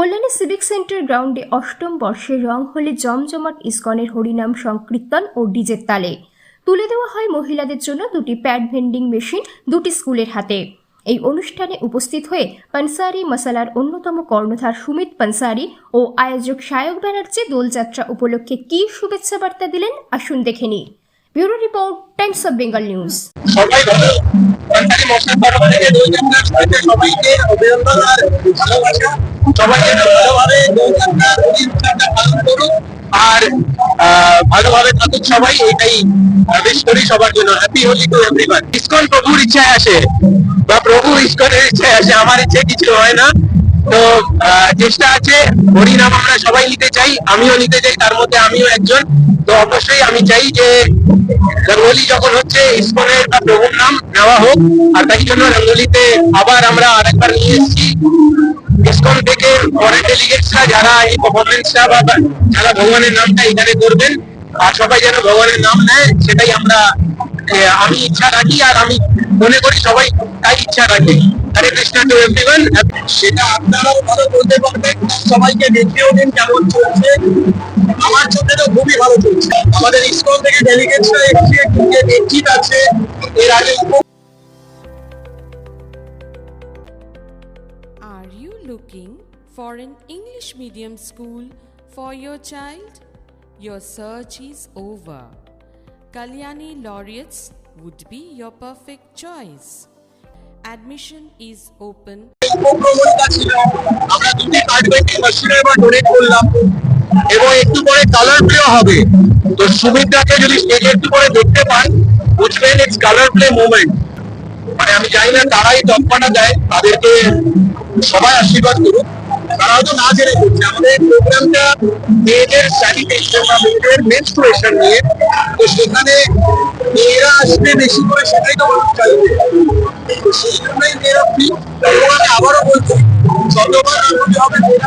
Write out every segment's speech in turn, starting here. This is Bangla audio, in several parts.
কল্যাণী সিভিক সেন্টার গ্রাউন্ডে অষ্টম বর্ষে রং হলে জমজমাট ইস্কনের হরিনাম সংকীর্তন ও ডিজের তালে। তুলে দেওয়া হয় মহিলাদের জন্য দুটি প্যাড ভেন্ডিং মেশিন দুটি স্কুলের হাতে। এই অনুষ্ঠানে উপস্থিত হয়ে পানসারি মশালার অন্যতম কর্ণধার সুমিত পানসারি ও আয়োজক সায়ক ব্যানার্জি দোলযাত্রা উপলক্ষে কী শুভেচ্ছা বার্তা দিলেন আসুন দেখে নিই। Bureau report, times of Bengal news. সবাইকে অভিনন্দন আর ভালোবাসা। সবাই ভালোভাবে আর ভালোভাবে থাকুক সবাই, এটাই করি সবার জন্য। Happy Holi to everyone ISKCON প্রভুর ইচ্ছায় আসে বা প্রভু ইসকনের ইচ্ছায় আসে, আমার ইচ্ছে কিছু হয় না। তো চেষ্টা আছে, হরিনাম আমরা সবাই নিতে চাই, আমিও নিতে চাই, তার মধ্যে আমিও একজন। তো অবশ্যই আমি চাই যে রঙ্গোলি যখন হচ্ছে, ইসকনের বা প্রভুর নাম নেওয়া হোক। আর তাই জন্য রঙ্গোলিতে আবার আমরা আরেকবার নিয়ে এসেছি। ইসকন থেকে পরের ডেলিগেটসরা যারা এই পারফরমেন্সটা বা যারা ভগবানের নামটা এখানে করবেন আর সবাই যেন ভগবানের নাম নেয়, সেটাই আমরা আমি ইচ্ছা রাখি আর আমি মনে করি সবাই তাই ইচ্ছা রাখে। হরে কৃষ্ণ টু এভরিওয়ান সেটা আপনারাও ভালো বলতে পারবেন, সবাইকে দেখিয়েও দিন কেমন চলছে। আমার তো খুবই ভালো চলছে। আমাদের স্কুল থেকে ডেলিগেটসরা যে নেতৃত্ব আছে। এর আগে Are you looking for an English medium school for your child? Your search is over. Kalyani Laureates would be your perfect choice. Admission is open উপক্রমণিকা ছিল আমরা দুটি কার্ড পেন্টিং মেশিন এবার ডোনেট করলাম এবং একটু পরে কালার প্লে হবে তো সুমিতদাকে যদি স্টেজে একটু পরে দেখতে পান বুঝবেন ইটস কালার প্লে মুভমেন্ট মানে আমি জানি না তারাই তকমাটা দেয়, তাদেরকে সবাই আশীর্বাদ করুক। তারা হয়তো না জেনে করছে আমাদের প্রোগ্রামটা মেয়েদের স্যানিটেশন বা মেয়েদের মেনস্ট্রুয়েশন নিয়ে। তো সেখানে মেয়েরা আসবে বেশি করে সেটাই তো মানুষ চাইবে সেই জন্যই মেয়েরা ফ্রি আমি আবারও বলছি, যতবার হবে মেয়েরা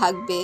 থাকবে।